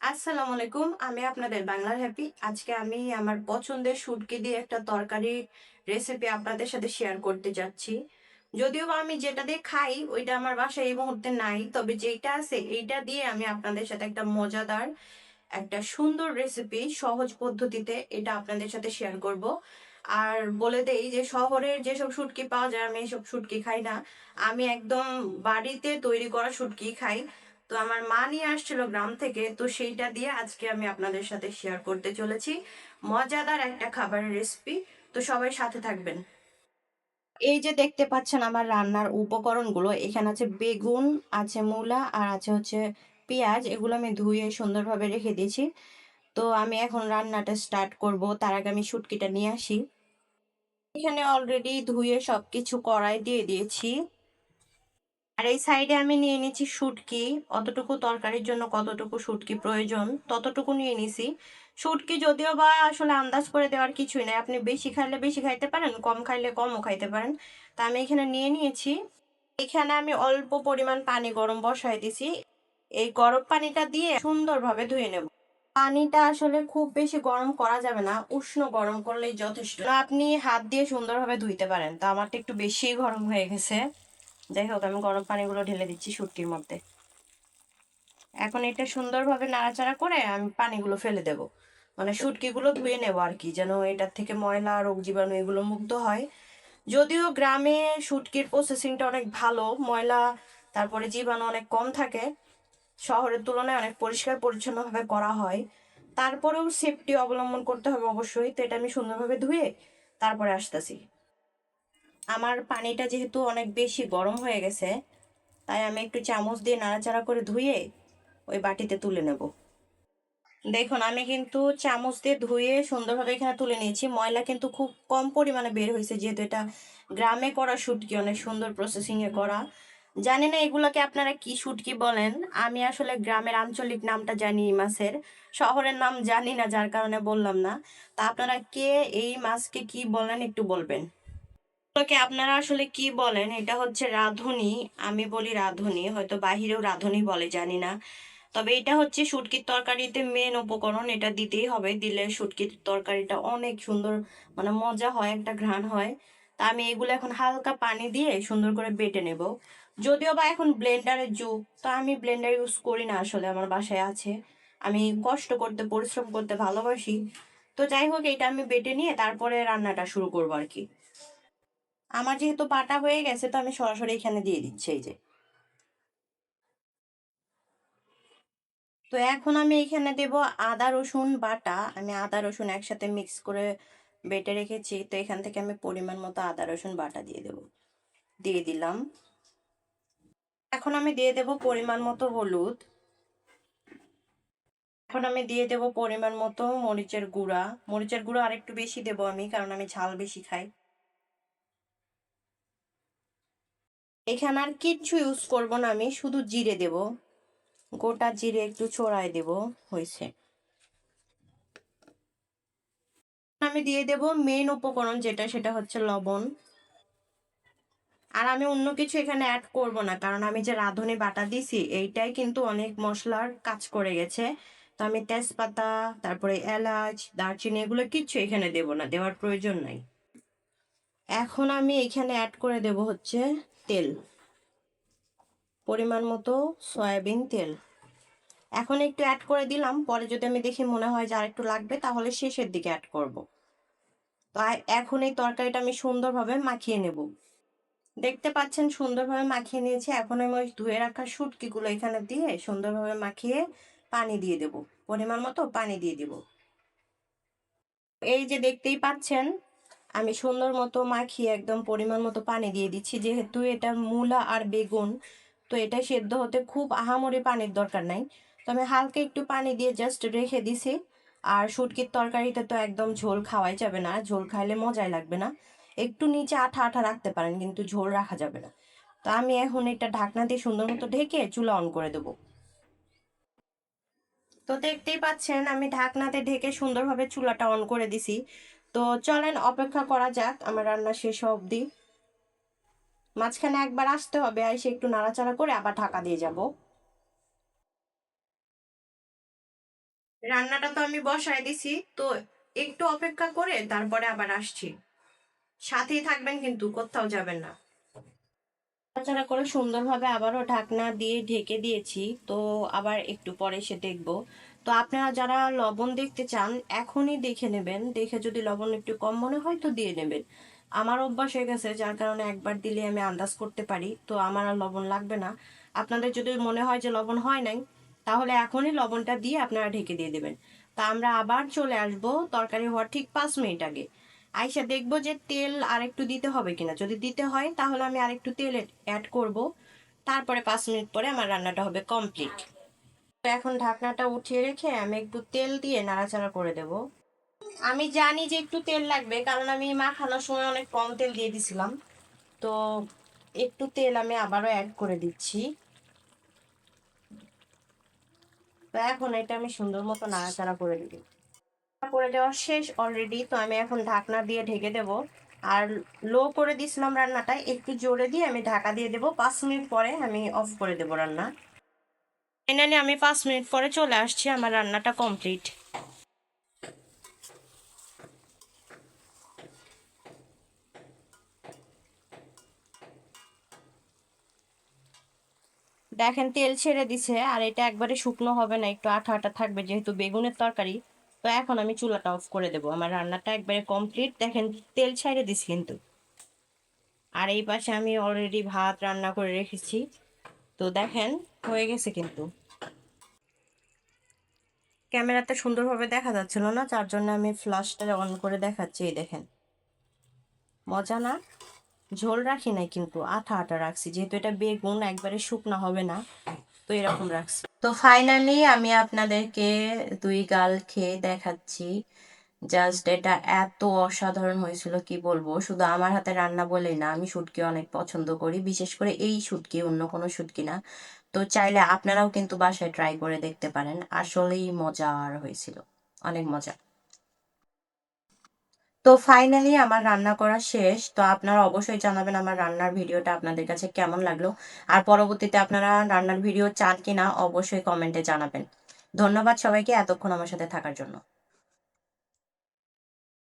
আসসালামু আলাইকুম, আমি আপনাদের বাংলার হ্যাপি। আজকে আমি আমার পছন্দের শুটকি দিয়ে একটা তরকারি রেসিপি আপনাদের সাথে শেয়ার করতে যাচ্ছি। যদিও আমি যেটা দিয়ে খাই, ওইটা আমার বাসায় এই মুহূর্তে নাই, তবে যেটা আছে এইটা দিয়ে আমি আপনাদের সাথে একটা মজাদার, একটা সুন্দর রেসিপি সহজ পদ্ধতিতে এটা আপনাদের সাথে শেয়ার করব। আর বলে দেই যে শহরের যেসব শুটকি পাওয়া যায়, আমি এসব শুটকি খাই না। আমি একদম বাড়িতে তৈরি করা শুটকি খাই। তো আমার মা নিয়ে আসছিল গ্রাম থেকে, তো সেইটা দিয়ে আজকে আমি আপনাদের সাথে শেয়ার করতে চলেছি। মজাদার একটা খাবারের রেসিপি তো সবাই সাথে থাকবেন। এই যে দেখতে পাচ্ছেন আমার রান্নার উপকরণগুলো, এখানে আছে বেগুন, আছে মূলা, আর আছে হচ্ছে পেঁয়াজ, এগুলো আমি ধুয়ে সুন্দরভাবে রেখে দিয়েছি। তো আমি এখন রান্নাটা স্টার্ট করব, তার আগে আমি শুটকিটা নিয়ে আসি। এখানে অলরেডি ধুয়ে সবকিছু কড়াই দিয়ে দিয়েছি। আর এই সাইডে আমি নিয়ে নিচ্ছি শুটকি। অতটুকু তরকারির জন্য কতটুকু শুটকি প্রয়োজন, ততটুকু নিয়ে নিছি। শুটকি যদিও বা আসলে আন্দাজ করে দেওয়ার কিছুই নাই। আপনি বেশি খাইলে বেশি খাইতে পারেন, কম খাইলে কমও খাইতে পারেন। তা আমি এখানে নিয়ে নিয়েছি। এখানে আমি অল্প পরিমাণ পানি গরম বসাই দিছি। এই গরম পানিটা দিয়ে সুন্দরভাবে ধুয়ে নেব। পানিটা আসলে খুব বেশি গরম করা যাবে না, উষ্ণ গরম করলেই যথেষ্ট। আপনি হাত দিয়ে সুন্দরভাবে ধুইতে পারেন। তো আমারটা একটু বেশি গরম হয়ে গেছে। যাই হোক, আমি গরম পানিগুলো ঢেলে দিচ্ছি শুটকির মধ্যে। এখন এটা সুন্দরভাবে নাড়াচাড়া করে আমি পানিগুলো ফেলে দেব। মানে শুটকিগুলো ধুয়ে নেব আর কি, যেন এটার থেকে ময়লা, রোগ জীবাণু এগুলো মুক্ত হয়। যদিও গ্রামে শুটকির প্রসেসিংটা অনেক ভালো, ময়লা, তারপরে জীবাণু অনেক কম থাকে, শহরের তুলনায় অনেক পরিষ্কার পরিচ্ছন্নভাবে করা হয়। তারপরেও সেফটি অবলম্বন করতে হবে অবশ্যই, তো এটা আমি সুন্দরভাবে ধুয়ে তারপরে আসতেছি। আমার পানিটা যেহেতু অনেক বেশি গরম হয়ে গেছে, তাই আমি একটু চামচ দিয়ে নাড়াচাড়া করে ধুয়ে ওই বাটিতে তুলে নেব। দেখুন, আমি কিন্তু চামচ দিয়ে ধুয়ে সুন্দরভাবে এখানে তুলে নিয়েছি। ময়লা কিন্তু খুব কম পরিমাণে বের হয়েছে, যেহেতু এটা গ্রামে করা শুটকি, অনেক সুন্দর প্রসেসিংয়ে করা। জানি না এগুলোকে আপনারা কি শুটকি বলেন। আমি আসলে গ্রামের আঞ্চলিক নামটা জানি এই মাছের। শহরের নাম জানি না, যার কারণে বললাম না। তা আপনারা কে এই মাছকে কি বলেন একটু বলবেন। আপনারা আসলে কি বলেন? এটা হচ্ছে রাঁধুনি। আমি বলি রাঁধুনি। হয়তো বাহিরেও রাঁধুনি বলে, জানি না। তবে এটা হচ্ছে শুটকির তরকারিতে মেন উপকরণ। এটা দিতেই হবে। দিলে শুটকির তরকারিটা অনেক সুন্দর মানে মজা হয়, একটা ঘ্রাণ হয়। তা আমি এগুলো এখন হালকা পানি দিয়ে সুন্দর করে বেটে নেব। যদিও বা এখন ব্লেন্ডারের যুগ, তো আমি ব্লেন্ডার ইউজ করি না আসলে, আমার বাসায় আছে। আমি কষ্ট করতে, পরিশ্রম করতে ভালোবাসি। তো যাই হোক, এটা আমি বেটে নিয়ে তারপরে রান্নাটা শুরু করব আর কি। আমার যেহেতু বাটা হয়ে গেছে, তো আমি সরাসরি এখানে দিয়ে দিচ্ছি, এই যে। তো এখন আমি এখানে দেব আদা, রসুন বাটা। আমি আদা, রসুন একসাথে মিক্স করে বেটে রেখেছি। তো এখান থেকে আমি পরিমাণ মতো আদা, রসুন বাটা দিয়ে দেব। দিয়ে দিলাম। এখন আমি দিয়ে দেব পরিমাণ মতো হলুদ। এখন আমি দিয়ে দেব পরিমাণ মতো মরিচের গুঁড়া। মরিচের গুঁড়া আরেকটু বেশি দেবো আমি, কারণ আমি ঝাল বেশি খাই। এখানে আর কিচ্ছু ইউজ করব না আমি, শুধু জিরে দেব। গোটা জিরে একটু ছড়ায় দেব, হয়েছে। আমি দিয়ে দেব মেন উপকরণ যেটা, সেটা হচ্ছে লবণ। আর আমি অন্য কিছু এখানে অ্যাড করব না, কারণ আমি যে রাঁধুনি বাটা দিছি, এইটাই কিন্তু অনেক মশলার কাজ করে গেছে। তো আমি তেজপাতা, তারপরে এলাচ, দারচিনি, এগুলো কিচ্ছু এখানে দেব না, দেওয়ার প্রয়োজন নাই। এখন আমি এখানে অ্যাড করে দেব হচ্ছে তেল। পরিমাণ মতো সয়াবিন তেল। এখন একটু অ্যাড করে দিলাম। পরে যদি আমি দেখি মনে হয় যে আর একটু লাগবে, তাহলে শেষের দিকে অ্যাড করব। তো এখন এই তরকারিটা আমি সুন্দরভাবে মাখিয়ে নেব। দেখতে পাচ্ছেন সুন্দরভাবে মাখিয়ে নিয়েছি। এখন আমি ওই ধুয়ে রাখা শুটকিগুলো এখানে দিয়ে সুন্দরভাবে মাখিয়ে পানি দিয়ে দেব। পরিমাণ মতো পানি দিয়ে দিব। এই যে দেখতেই পাচ্ছেন আমি সুন্দর মতো মাখিয়ে একদম পরিমাণ মতো পানি দিয়ে দিচ্ছি। যেহেতু এটা মূলা আর বেগুন, তো এটা সেদ্ধ হতে খুব আহামরি পানির দরকার নাই। তো আমি হালকা একটু পানি দিয়ে জাস্ট রেখে দিছি। আর শুটকির তরকারিতে তো একদম ঝোল খাওয়াই যাবে না। ঝোল খাইলে মজাই লাগবে না। একটু নিচে আঠা আঠা রাখতে পারেন, কিন্তু ঝোল রাখা যাবে না। তো আমি এখন এটা ঢাকনা দিয়ে সুন্দর মতো ঢেকে চুলা অন করে দেবো। তো দেখতেই পাচ্ছেন, আমি ঢাকনাতে ঢেকে সুন্দরভাবে চুলাটা অন করে দিছি। তো চলেন অপেক্ষা করা যাক, আমার রান্না শেষ অবধি। মাঝখানে একবার আসতে হবে, এসে একটু নাড়াচাড়া করে আবার ঢাকা দিয়ে যাব। রান্নাটা তো আমি বসায় দিছি, তো একটু অপেক্ষা করে তারপরে আবার আসছি। সাথেই থাকবেন কিন্তু, কোথাও যাবেন না। নাড়াচাড়া করে সুন্দরভাবে আবারও ঢাকনা দিয়ে ঢেকে দিয়েছি, তো আবার একটু পরে এসে দেখব। তো আপনারা যারা লবণ দেখতে চান, এখনই দেখে নেবেন। দেখে যদি লবণ একটু কম মনে হয় তো দিয়ে নেবেন। আমার অভ্যাস হয়ে গেছে, যার কারণে একবার দিলে আমি আন্দাজ করতে পারি, তো আমার আর লবণ লাগবে না। আপনাদের যদি মনে হয় যে লবণ হয় নাই, তাহলে এখনই লবণটা দিয়ে আপনারা ঢেকে দিয়ে দেবেন। তা আমরা আবার চলে আসব তরকারি হওয়ার ঠিক পাঁচ মিনিট আগে। আইসা দেখব যে তেল আরেকটু দিতে হবে কিনা। যদি দিতে হয়, তাহলে আমি আরেকটু তেল অ্যাড করব। তারপরে পাঁচ মিনিট পরে আমার রান্নাটা হবে কমপ্লিট তো এখন ঢাকনাটা উঠিয়ে রেখে আমি একটু তেল দিয়ে নাড়াচাড়া করে দেব। আমি জানি যে একটু তেল লাগবে, কারণ আমি মাখানোর সময় অনেক কম তেল দিয়ে দিছিলাম। তো একটু তেল আমি আবারও অ্যাড করে দিচ্ছি। তো এখন এটা আমি সুন্দর মতো নাড়াচাড়া করে দিই করে দেওয়া শেষ অলরেডি তো আমি এখন ঢাকনা দিয়ে ঢেকে দেব। আর লো করে দিয়েছিলাম রান্নাটা, একটু জোরে দিয়ে আমি ঢাকা দিয়ে দেবো। পাঁচ মিনিট পরে আমি অফ করে দেবো রান্না। ফাইনালি আমি পাঁচ মিনিট পরে চলে আসছি, আমার রান্নাটা কমপ্লিট দেখেন তেল ছেড়ে দিছে, আর এটা একবারে শুকনো হবে না, একটু আঠা আঠা থাকবে, যেহেতু বেগুনের তরকারি। তো এখন আমি চুলাটা অফ করে দেবো। আমার রান্নাটা একবারে কমপ্লিট দেখেন, তেল ছেড়ে দিছি কিন্তু। আর এই পাশে আমি অলরেডি ভাত রান্না করে রেখেছি। তো দেখেন, হয়ে গেছে কিন্তু। ক্যামেরাতে সুন্দরভাবে দেখা যাচ্ছিল না, যার জন্য আমি ফ্লাশটা অন করে দেখাচ্ছি, এই দেখেন। মজা না? ঝোল রাখি নাই কিন্তু, আঠা আঠা রাখছি। যেহেতু এটা বেগুন, একবারে শুকনা হবে না, তো এরকম রাখছি। তো ফাইনালি আমি আপনাদেরকে দুই গাল খেয়ে দেখাচ্ছি। জাস্ট এটা এত অসাধারণ হয়েছিল, কি বলব? শুধু আমার হাতে রান্না বলেই না, আমি শুটকি অনেক পছন্দ করি, বিশেষ করে এই শুটকি, অন্য কোনো শুটকি না। তো চাইলে আপনারাও কিন্তু বাসায় ট্রাই করে দেখতে পারেন। আসলেই মজার হয়েছিল, অনেক মজা। তো ফাইনালি আমার রান্না করা শেষ। তো আপনারা অবশ্যই জানাবেন আমার রান্নার ভিডিওটা আপনাদের কাছে কেমন লাগল। আর পরবর্তীতে আপনারা রান্নার ভিডিও চান কিনা অবশ্যই কমেন্টে জানাবেন। ধন্যবাদ সবাইকে এতক্ষণ আমার সাথে থাকার জন্য।